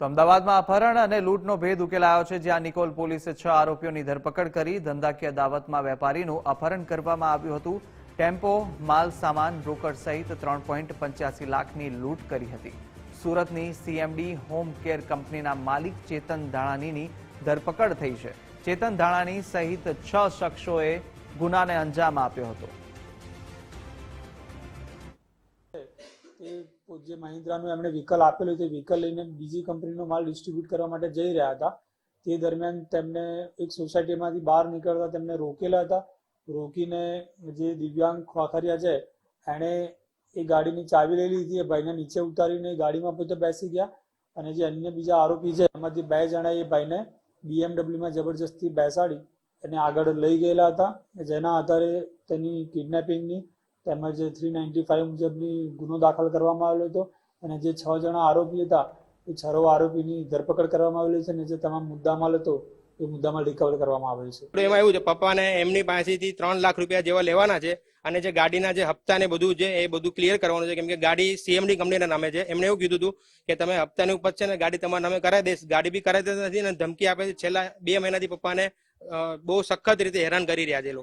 તો અમદાવાદમાં અપહરણ અને લૂંટનો ભેદ ઉકેલાયો છે, જ્યાં નિકોલ પોલીસે છ આરોપીઓની ધરપકડ કરી ધંધાકીય દાવતમાં વેપારીનું અપહરણ કરવામાં આવ્યું હતું. ટેમ્પો, માલ, સામાન રોકડ સહિત ત્રણ પોઈન્ટ પંચ્યાસી લાખની લૂંટ કરી હતી. સુરતની સીએમડી હોમ કેર કંપનીના માલિક ચેતન ધાણાનીની ધરપકડ થઈ છે. ચેતન ધાણાની સહિત છ શખ્સોએ ગુનાને અંજામ આપ્યો હતો. જે મહિન્દ્રાનું એમણે વ્હીકલ આપેલું તે વ્હીકલ લઈને બીજી કંપનીનો માલ ડિસ્ટ્રીબ્યુટ કરવા માટે જઈ રહ્યા હતા. તે દરમિયાન તેમને એક સોસાયટીમાંથી બહાર નીકળતા તેમને રોકેલા હતા. રોકીને જે દિવ્યાંગ ખોખરિયા છે, એણે એ ગાડીની ચાવી લઈ લીધી. એ ભાઈને નીચે ઉતારીને ગાડીમાં પોતે બેસી ગયા. અને જે અન્ય બીજા આરોપી છે, એમાંથી બે જણા એ ભાઈને બીએમડબ્લ્યુમાં જબરજસ્તી બેસાડી એને આગળ લઈ ગયેલા હતા. જેના આધારે તેની કિડનેપિંગની તેમજ થ્રી નાઇન્ટી ફાઇવ મુજબની ગુનો દાખલ કરવામાં આવેલો હતો અને જે છ જણા આરોપી હતા, એ છરો આરોપીની ધરપકડ કરવામાં આવેલી છે અને જે તમામ મુદ્દામાલ હતો, એ મુદ્દામાલ રિકવર કરવામાં આવેલ છે. એમાં એવું છે, પપ્પાને એમની પાસેથી ત્રણ લાખ રૂપિયા જેવા લેવાના છે અને જે ગાડીના જે હપ્તા ને બધું છે એ બધું ક્લિયર કરવાનું છે, કેમ કે ગાડી સીએમડી કંપનીના નામે છે. એમણે એવું કીધું હતું કે તમે હપ્તાની ઉપર છે ને ગાડી તમારા નામે કરાવી દઈશ. ગાડી બી કરાવી દેતા નથી અને ધમકી આપે છે. છેલ્લા બે મહિનાથી પપ્પાને બહુ સખત રીતે હેરાન કરી રહ્યા છે